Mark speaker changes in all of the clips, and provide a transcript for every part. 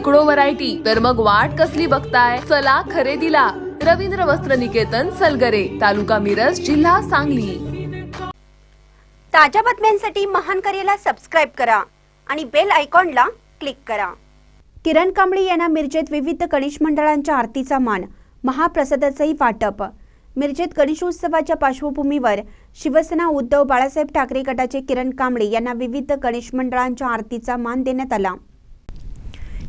Speaker 1: शेकडो व्हरायटी तर मग वाट कसली बघताय? चला खरेदीला. रवींद्र वस्त्र निकेतन सलगरे तालुका मिरज जिल्हा सांगली.
Speaker 2: ताज्या बातम्यांसाठी महान करेला सबस्क्राईब करा आणि बेल आयकॉनला क्लिक करा. किरण कांबळे यांना मिरजेत विविध गणेश मंडळांच्या आरतीचा मान. महाप्रसादाचंही वाटप. मिरजेत गणेशोत्सवाच्या पार्श्वभूमीवर शिवसेना उद्धव बाळासाहेब ठाकरे गटाचे किरण कांबळे यांना विविध गणेश मंडळांच्या आरतीचा मान देण्यात आला.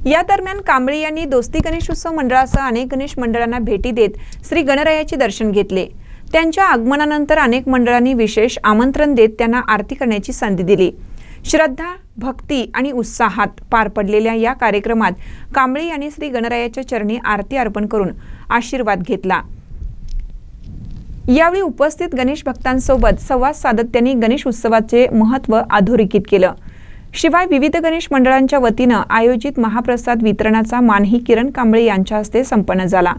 Speaker 3: या दरम्यान कांबळे यांनी दोस्ती गणेशोत्सव मंडळासह अनेक गणेश मंडळांना भेटी देत श्री गणरायाचे दर्शन घेतले. त्यांच्या आगमनानंतर अनेक मंडळांनी विशेष आमंत्रण देत त्यांना आरती करण्याची संधी दिली. श्रद्धा भक्ती आणि उत्साहात पार पडलेल्या या कार्यक्रमात कांबळे यांनी श्री गणरायाच्या चरणी आरती अर्पण करून आशीर्वाद घेतला. यावेळी उपस्थित गणेश भक्तांसोबत संवाद साधत त्यांनी गणेश उत्सवाचे महत्त्व अधोरेखित केलं. शिवाय विविध गणेश मंडळांच्या वतीनं आयोजित महाप्रसाद वितरणाचा मानही किरण कांबळे यांच्या हस्ते संपन्न झाला.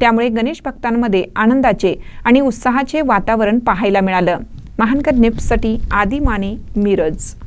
Speaker 3: त्यामुळे गणेश भक्तांमध्ये आनंदाचे आणि उत्साहाचे वातावरण पाहायला मिळालं. महानकर निप्ससाठी आदी माने मिरज.